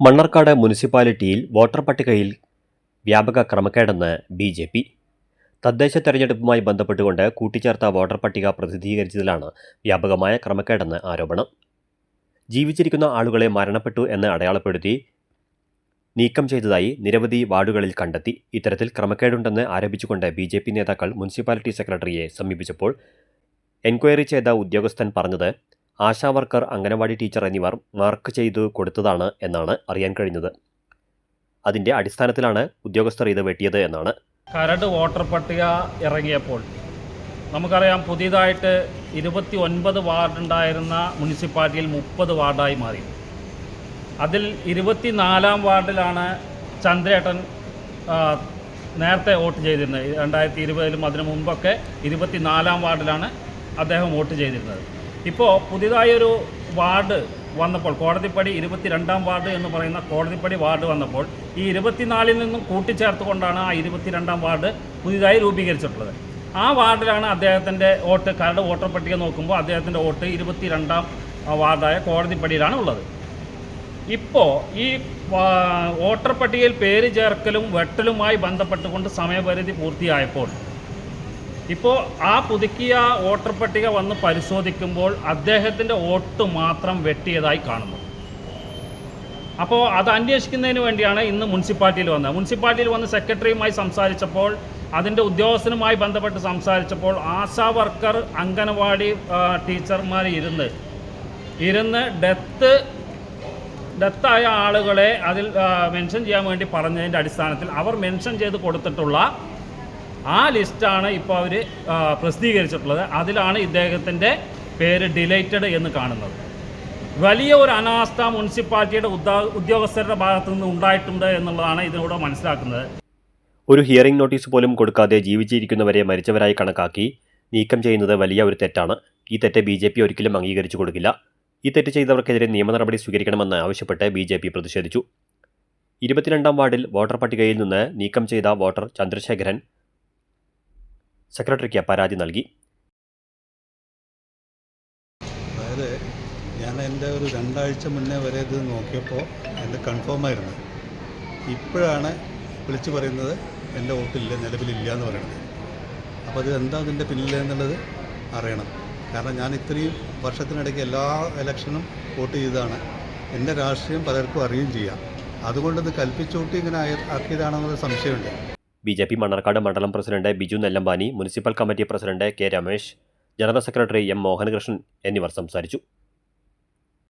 മണ്ണർക്കാട് മുനിസിപ്പാലിറ്റിയിൽ വോട്ടർ പട്ടികയിൽ വ്യാപക ക്രമക്കേടെന്ന് ബി ജെ പി. തദ്ദേശ തെരഞ്ഞെടുപ്പുമായി ബന്ധപ്പെട്ടുകൊണ്ട് കൂട്ടിച്ചേർത്ത വോട്ടർ പട്ടിക പ്രസിദ്ധീകരിച്ചതിലാണ് വ്യാപകമായ ക്രമക്കേടെന്ന് ആരോപണം. ജീവിച്ചിരിക്കുന്ന ആളുകളെ മരണപ്പെട്ടു എന്ന് അടയാളപ്പെടുത്തി നീക്കം ചെയ്തതായി നിരവധി വാർഡുകളിൽ കണ്ടെത്തി. ഇത്തരത്തിൽ ക്രമക്കേടുണ്ടെന്ന് ആരോപിച്ചുകൊണ്ട് ബി ജെ പി നേതാക്കൾ മുനിസിപ്പാലിറ്റി സെക്രട്ടറിയെ സമീപിച്ചപ്പോൾ എൻക്വയറി ചെയ്ത ഉദ്യോഗസ്ഥൻ പറഞ്ഞത് ആശാ വർക്കർ അംഗനവാടി ടീച്ചർ എന്നിവർ മാർക്ക് ചെയ്തു കൊടുത്തതാണ് എന്നാണ് അറിയാൻ കഴിഞ്ഞത്. അതിന്റെ അടിസ്ഥാനത്തിലാണ് ഉദ്യോഗസ്ഥർ ഇത് വെട്ടിയത് എന്നാണ്. കരട് വോട്ടർ പട്ടിക ഇറങ്ങിയപ്പോൾ നമുക്കറിയാം പുതിയതായിട്ട് ഇരുപത്തി ഒൻപത് വാർഡുണ്ടായിരുന്ന മുനിസിപ്പാലിറ്റിയിൽ മുപ്പത് വാർഡായി മാറി. അതിൽ ഇരുപത്തിനാലാം വാർഡിലാണ് ചന്ദ്രേട്ടൻ നേരത്തെ വോട്ട് ചെയ്തിരുന്നത്. രണ്ടായിരത്തി ഇരുപതിലും അതിനു മുമ്പൊക്കെ ഇരുപത്തിനാലാം വാർഡിലാണ് അദ്ദേഹം വോട്ട് ചെയ്തിരുന്നത്. ഇപ്പോൾ പുതിയതായൊരു വാർഡ് വന്നപ്പോൾ കോടതിപ്പടി ഇരുപത്തിരണ്ടാം വാർഡ് എന്ന് പറയുന്ന കോടതിപ്പടി വാർഡ് വന്നപ്പോൾ ഈ ഇരുപത്തിനാലിൽ നിന്നും കൂട്ടിച്ചേർത്തുകൊണ്ടാണ് ആ ഇരുപത്തിരണ്ടാം വാർഡ് പുതിയതായി രൂപീകരിച്ചിട്ടുള്ളത്. ആ വാർഡിലാണ് അദ്ദേഹത്തിന്റെ വോട്ട് കരട് വോട്ടർ പട്ടിക നോക്കുമ്പോൾ അദ്ദേഹത്തിന്റെ വോട്ട് ഇരുപത്തിരണ്ടാം വാർഡായ കോടതിപ്പടിയിലാണ് ഉള്ളത്. ഇപ്പോൾ ഈ വോട്ടർ പട്ടികയിൽ പേര് ചേർക്കലും വെട്ടലുമായി ബന്ധപ്പെട്ടുകൊണ്ട് സമയപരിധി പൂർത്തിയായപ്പോൾ ഇപ്പോൾ ആ പുതുക്കിയ വോട്ടർ പട്ടിക വന്ന് പരിശോധിക്കുമ്പോൾ അദ്ദേഹത്തിന്റെ വോട്ട് മാത്രം വെട്ടിയതായി കാണുന്നു. അപ്പോൾ അത് അന്വേഷിക്കുന്നതിന് വേണ്ടിയാണ് ഇന്ന് മുനിസിപ്പാലിറ്റിയിൽ വന്നത്. മുനിസിപ്പാലിറ്റിയിൽ വന്ന് സെക്രട്ടറിയുമായി സംസാരിച്ചപ്പോൾ അതിന്റെ ഉദ്യോഗസ്ഥനുമായി ബന്ധപ്പെട്ട് സംസാരിച്ചപ്പോൾ ആശാ വർക്കർ അംഗനവാടി ടീച്ചർമാർ ഇരുന്ന് ഇരുന്ന് ഡെത്ത് ഡെത്തായ ആളുകളെ അതിൽ മെൻഷൻ ചെയ്യാൻ വേണ്ടി പറഞ്ഞതിന്റെ അടിസ്ഥാനത്തിൽ അവർ മെൻഷൻ ചെയ്ത് കൊടുത്തിട്ടുള്ള ആ ലിസ്റ്റാണ് ഇപ്പോൾ അവർ പ്രസിദ്ധീകരിച്ചിട്ടുള്ളത്. അതിലാണ് ഇദ്ദേഹത്തിന്റെ പേര് ഡിലൈറ്റഡ് എന്ന് കാണുന്നത്. വലിയ ഒരു അനാസ്ഥ മുനിസിപ്പാലിറ്റിയുടെ ഉദ്യോഗ ഉദ്യോഗസ്ഥരുടെ ഭാഗത്തു നിന്ന് ഉണ്ടായിട്ടുണ്ട് എന്നുള്ളതാണ് ഇതിലൂടെ മനസ്സിലാക്കുന്നത്. ഒരു ഹിയറിംഗ് നോട്ടീസ് പോലും കൊടുക്കാതെ ജീവിച്ചിരിക്കുന്നവരെ മരിച്ചവരായി കണക്കാക്കി നീക്കം ചെയ്യുന്നത് വലിയ ഒരു തെറ്റാണ്. ഈ തെറ്റ് ബി ജെ പി ഒരിക്കലും അംഗീകരിച്ചു കൊടുക്കില്ല. ഈ തെറ്റ് ചെയ്തവർക്കെതിരെ നിയമ നടപടി സ്വീകരിക്കണമെന്ന് ആവശ്യപ്പെട്ട് ബി ജെ പി പ്രതിഷേധിച്ചു. ഇരുപത്തിരണ്ടാം വാർഡിൽ വോട്ടർ പട്ടികയിൽ നിന്ന് നീക്കം ചെയ്ത വോട്ടർ ചന്ദ്രശേഖരൻ സെക്രട്ടറിക്ക് പരാതി നൽകി. അതായത് ഞാൻ എന്റെ ഒരു രണ്ടാഴ്ച മുന്നേ വരെ ഇത് നോക്കിയപ്പോൾ എന്റെ കൺഫേം ആയിരുന്നു. ഇപ്പോഴാണ് വിളിച്ചു പറയുന്നത് എന്റെ വോട്ടില്ല നിലവിലില്ല എന്ന് പറയുന്നത്. അപ്പോൾ അത് എന്താ അതിന്റെ പിന്നിൽ എന്നുള്ളത് അറിയണം. കാരണം ഞാൻ ഇത്രയും വർഷത്തിനിടയ്ക്ക് എല്ലാ ഇലക്ഷനും വോട്ട് ചെയ്തതാണ്. എന്റെ രാഷ്ട്രീയം പലർക്കും അറിയുകയും ചെയ്യാം. അതുകൊണ്ട് ഇത് കൽപ്പിച്ചോട്ട് ഇങ്ങനെ ആക്കിയതാണെന്നുള്ള സംശയമുണ്ട്. ബി ജെ പി മണ്ണാർക്കാട് മണ്ഡലം president Biju Nellampani municipal committee president K Ramesh general secretary M Mohanakrishnan എന്നിവർ സംസാരിച്ചു.